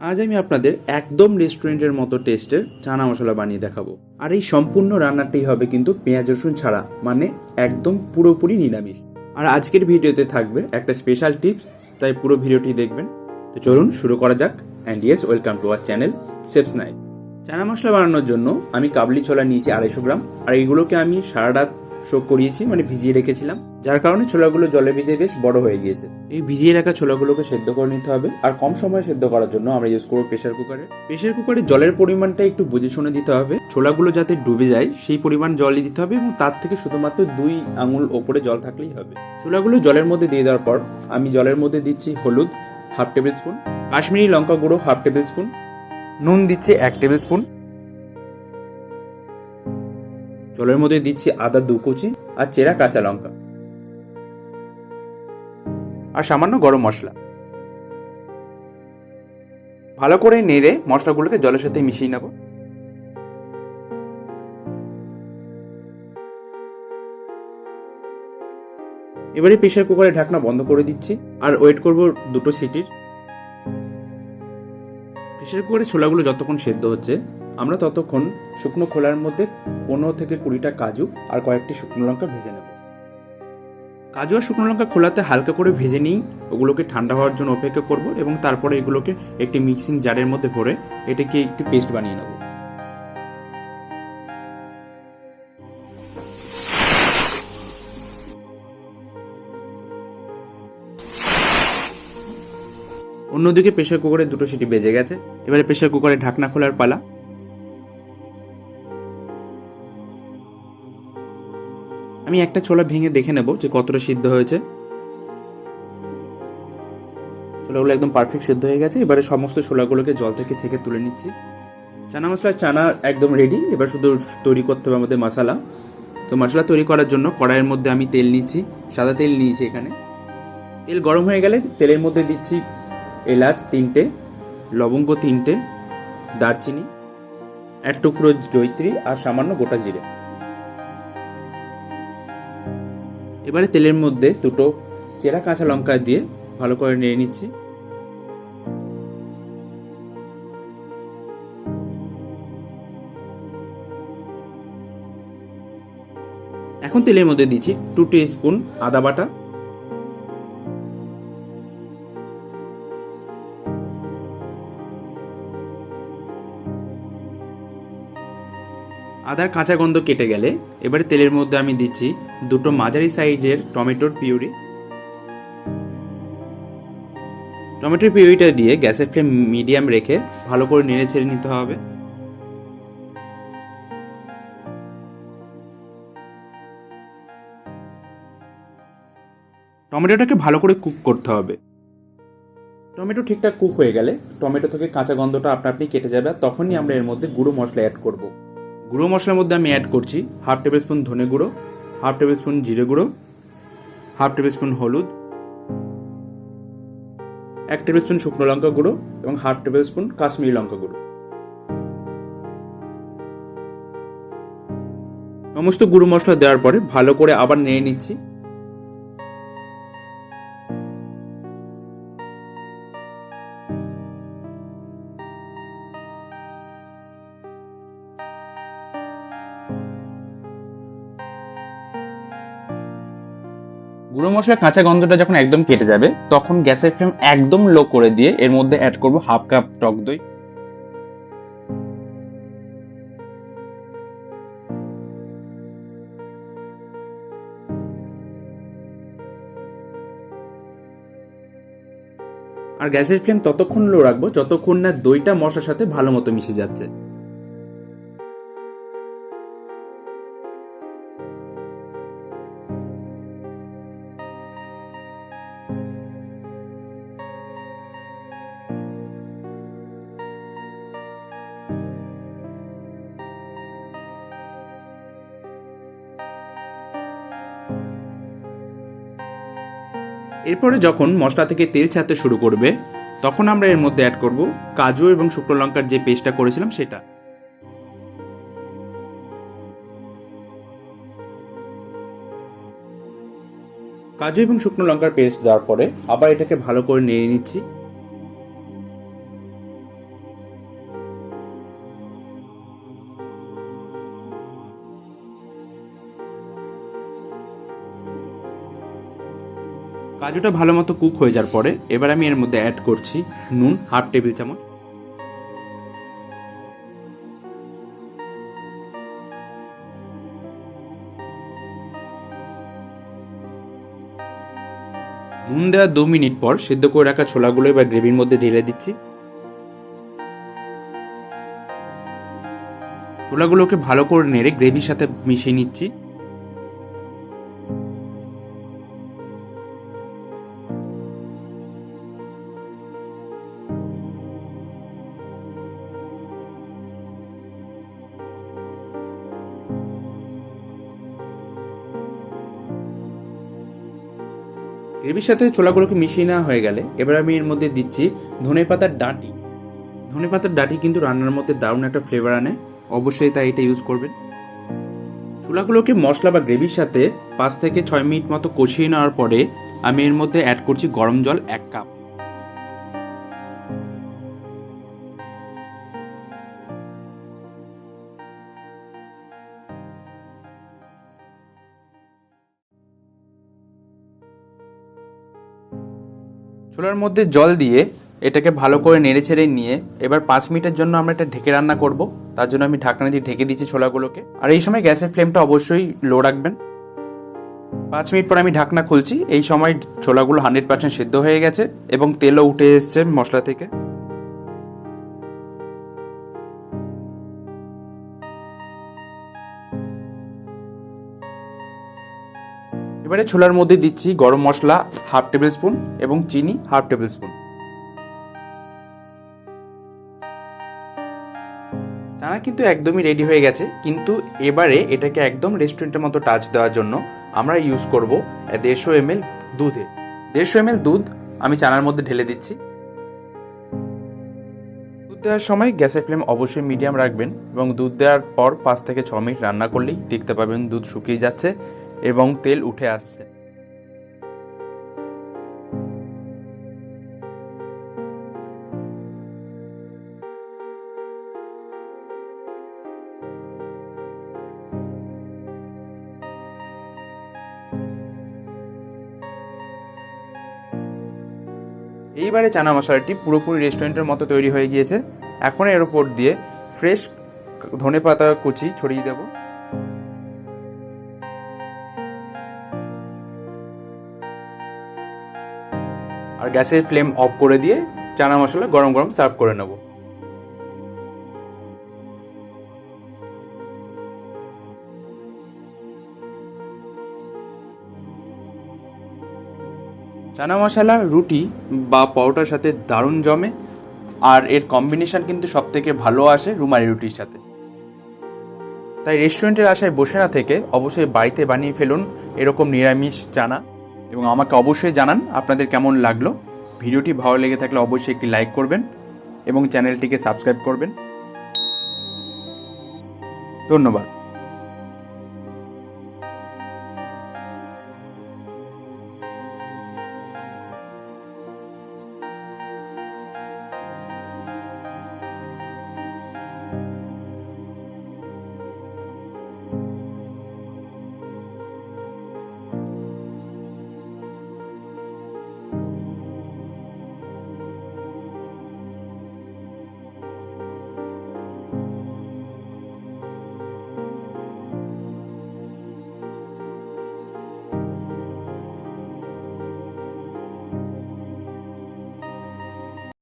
আজ আমি আপনাদের একদম রেস্টুরেন্টের মতো টেস্টের চানা মশলা বানিয়ে দেখাবো। আর এই সম্পূর্ণ রান্নাটি হবে কিন্তু পেঁয়াজ রসুন ছাড়া মানে একদম পুরোপুরি নিরামিষ। আর আজকের ভিডিওতে থাকবে একটা স্পেশাল টিপস তাই পুরো ভিডিওটি দেখবেন। তো চলুন শুরু করা যাক and yes welcome to our channel সেপস night chana masala বানানোর জন্য আমি কাবলি ছোলা নিয়েছি আড়াইশো গ্রাম, আর এগুলোকে আমি সারা রাত শোক করিয়েছি মানে ভিজিয়ে রেখেছিলাম। যার কারণে ছোলাগুলো জলে ভিজে বেশ বড় হয়ে গিয়েছে। এই ভিজিয়ে রাখা ছোলাগুলোকে সেদ্ধ করে নিতে হবে, আর কম সময়ে সেদ্ধ করার জন্য আমরা ইউজ করব প্রেশার কুকারে প্রেশার কুকারে জলের পরিমাণটা একটু বুঝে শুনে দিতে হবে। ছোলাগুলো যাতে ডুবে যায়, সেই পরিমাণ জলই দিতে হবে এবং তার থেকে শুধুমাত্র দুই আঙুল ওপরে জল থাকলেই হবে। ছোলাগুলো জলের মধ্যে দিয়ে দেওয়ার পর আমি জলের মধ্যে দিচ্ছি হলুদ হাফ টেবিল স্পুন কাশ্মীরি লঙ্কা গুঁড়ো হাফ টেবিল স্পুন নুন দিচ্ছি এক টেবিল স্পুন জলের মধ্যে দিচ্ছি আদা দু কুচি আর চেরা কাঁচা লঙ্কা। আর সামান্য গরম মশলা। ভালো করে নেড়ে মশলাগুলোকে জলের সাথে মিশিয়ে নেব। এবারে প্রেশার কুকারের ঢাকনা বন্ধ করে দিচ্ছি আর ওয়েট করব দুটো সিটির। প্রেশার কুকারে ছোলাগুলো যতক্ষণ সেদ্ধ হচ্ছে আমরা ততক্ষণ শুকনো খোলার মধ্যে পনেরো থেকে কুড়িটা কাজু আর কয়েকটি শুকনো লঙ্কা ভেজে নেব। কাজু আর শুকনো লঙ্কা খোলাতে হালকা করে ভেজে নিই। ওগুলোকে ঠান্ডা হওয়ার জন্য অপেক্ষা করব এবং তারপরে এগুলোকে একটি মিক্সিং জারের মধ্যে ভরে এটাকে একটি পেস্ট বানিয়ে নেব। অন্যদিকে প্রেশার কুকারে দুটো সিটি বেজে গেছে। এবারে প্রেশার কুকারে ঢাকনা খোলার পালা। আমি একটা ছোলা ভেঙে দেখে নেব যে কতটা সিদ্ধ হয়েছে। ছোলাগুলো একদম পারফেক্ট সিদ্ধ হয়ে গেছে। এবারে সমস্ত ছোলাগুলোকে জল থেকে ছেঁকে তুলে নিচ্ছি। চানা মশলা চানা একদম রেডি এবার শুধু তৈরি করতে হবে আমাদের মশলা। তো মশলা তৈরি করার জন্য কড়াইয়ের মধ্যে আমি তেল নিচ্ছি। সাদা তেল নিয়েছি এখানে। তেল গরম হয়ে গেলে তেলের মধ্যে দিচ্ছি এলাচ তিনটে, লবঙ্গ তিনটে, দারচিনি, এক টুকরো জৈত্রী আর সামান্য গোটা জিরে। এবারে তেলের মধ্যে দুটো চেরা কাঁচা লঙ্কা দিয়ে ভালো করে নেড়ে নিচ্ছি। এখন তেলের মধ্যে দিচ্ছি টু স্পুন আদা বাটা। আদার কাঁচা গন্ধ কেটে গেলে এবারে তেলের মধ্যে আমি দিচ্ছি দুটো মাঝারি সাইজের টমেটোর পিউরি। টমেটোর পিউরিটা দিয়ে গ্যাসের ফ্লেম মিডিয়াম রেখে ভালো করে নেড়ে ছেড়ে নিতে হবে। টমেটোটাকে ভালো করে কুক করতে হবে। টমেটো ঠিকঠাক কুক হয়ে গেলে টমেটো থেকে কাঁচা গন্ধটা আপনা আপনি কেটে যাবে তখনই আমরা এর মধ্যে গুঁড়ো মশলা অ্যাড করব। গুঁড়ো মশলার মধ্যে আমি অ্যাড করছি হাফ টেবিল স্পুন ধনে গুঁড়ো হাফ টেবিল স্পুন জিরে গুঁড়ো হাফ টেবিল স্পুন হলুদ, এক টেবিল স্পুন শুকনো লঙ্কা গুঁড়ো এবং হাফ টেবিল স্পুন কাশ্মীরি লঙ্কা গুঁড়ো। সমস্ত গুঁড়ো মশলা দেওয়ার পরে ভালো করে আবার নেড়ে নিচ্ছি। গুঁড়ো মশলার কাঁচা গন্ধটা যখন একদম কেটে যাবে, তখন গ্যাসের ফ্লেম একদম লো করে দিয়ে এর মধ্যে অ্যাড করব হাফ কাপ টক দই। আর গ্যাসের ফ্লেম ততক্ষণ লো রাখব যতক্ষণ না দইটা মশলার সাথে ভালো মতো মিশে যাচ্ছে। এরপরে যখন মশলা থেকে তেল ছাড়তে শুরু করবে, তখন আমরা এর মধ্যে অ্যাড করব কাজু এবং শুকনো লঙ্কার যে পেস্টটা করেছিলাম সেটা। কাজু এবং শুকনো লঙ্কার পেস্ট দেওয়ার পরে আবার এটাকে ভালো করে নেড়ে নিচ্ছি। কাজুটা ভালো মতো কুক হয়ে যাওয়ার পরে এবার আমি এর মধ্যে অ্যাড করছি নুন হাফ টেবিল চামচ। নুন দেওয়ার দু মিনিট পর সিদ্ধ করে রাখা ছোলাগুলো এবার গ্রেভির মধ্যে ঢেলে দিচ্ছি। ছোলাগুলোকে ভালো করে নেড়ে গ্রেভির সাথে মিশিয়ে নিচ্ছি। গ্রেভির সাথে ছোলাগুলোকে মিশিয়ে নেওয়া হয়ে গেলে এবার আমি এর মধ্যে দিচ্ছি ধনে পাতার ডাঁটি। ধনে পাতার ডাঁটি কিন্তু রান্নার মধ্যে দারুণ একটা ফ্লেভার আনে। অবশ্যই তাই এটা ইউজ করবেন। ছোলাগুলোকে মশলা বা গ্রেভির সাথে পাঁচ থেকে ছয় মিনিট মতো কষিয়ে নেওয়ার পরে আমি এর মধ্যে অ্যাড করছি গরম জল এক কাপ ছোলার মধ্যে জল দিয়ে এটাকে ভালো করে নেড়ে ছেড়ে নিয়ে এবার পাঁচ মিনিটের জন্য আমরা এটা ঢেকে রান্না করব। তার জন্য আমি ঢাকনা দিয়ে ঢেকে দিচ্ছি ছোলাগুলোকে। আর এই সময় গ্যাসের ফ্লেমটা অবশ্যই লো রাখবেন। পাঁচ মিনিট পর আমি ঢাকনা খুলছি। এই সময় ছোলাগুলো হান্ড্রেড পার্সেন্ট সিদ্ধ হয়ে গেছে এবং তেলও উঠে এসছে মশলা থেকে। এবারে ছোলার মধ্যে দিচ্ছি গরম মশলা হাফ টেবিল স্পুন এবং চিনি হাফ টেবিল স্পুন। চানা কিন্তু একদমই রেডি হয়ে গেছে, কিন্তু এবারে এটাকে একদম রেস্টুরেন্টের মতো টাচ দেওয়ার জন্য আমরা ইউজ করব দেড়শো এম এল দুধে দেড়শো এম এল দুধ আমি চানার মধ্যে ঢেলে দিচ্ছি। দুধ দেওয়ার সময় গ্যাসের ফ্লেম অবশ্যই মিডিয়াম রাখবেন এবং দুধ দেওয়ার পর পাঁচ থেকে ছ মিনিট রান্না করলেই দেখতে পাবেন দুধ শুকিয়ে যাচ্ছে। এবং তেল উঠে আসছে। এইবারে চানা মশলাটি পুরোপুরি রেস্টুরেন্টের মতো তৈরি হয়ে গিয়েছে। এখন এর উপর দিয়ে ফ্রেশ ধনে পাতা কুচি ছড়িয়ে দেবো। আর গ্যাসের ফ্লেম অফ করে দিয়ে চানা মশলা গরম গরম সার্ভ করে নেব। চানা মশলা রুটি বা পরোটার সাথে দারুণ জমে আর এর কম্বিনেশন কিন্তু সব থেকে ভালো আসে রুমালি রুটির সাথে। তাই রেস্টুরেন্টের আশায় বসে না থেকে অবশ্যই বাড়িতে বানিয়ে ফেলুন এরকম নিরামিষ চানা। এবং আমাকে অবশ্যই জানান আপনাদের কেমন লাগল। ভিডিওটি ভালো লেগে থাকলে অবশ্যই একটি লাইক করবেন এবং চ্যানেলটিকে সাবস্ক্রাইব করবেন। ধন্যবাদ।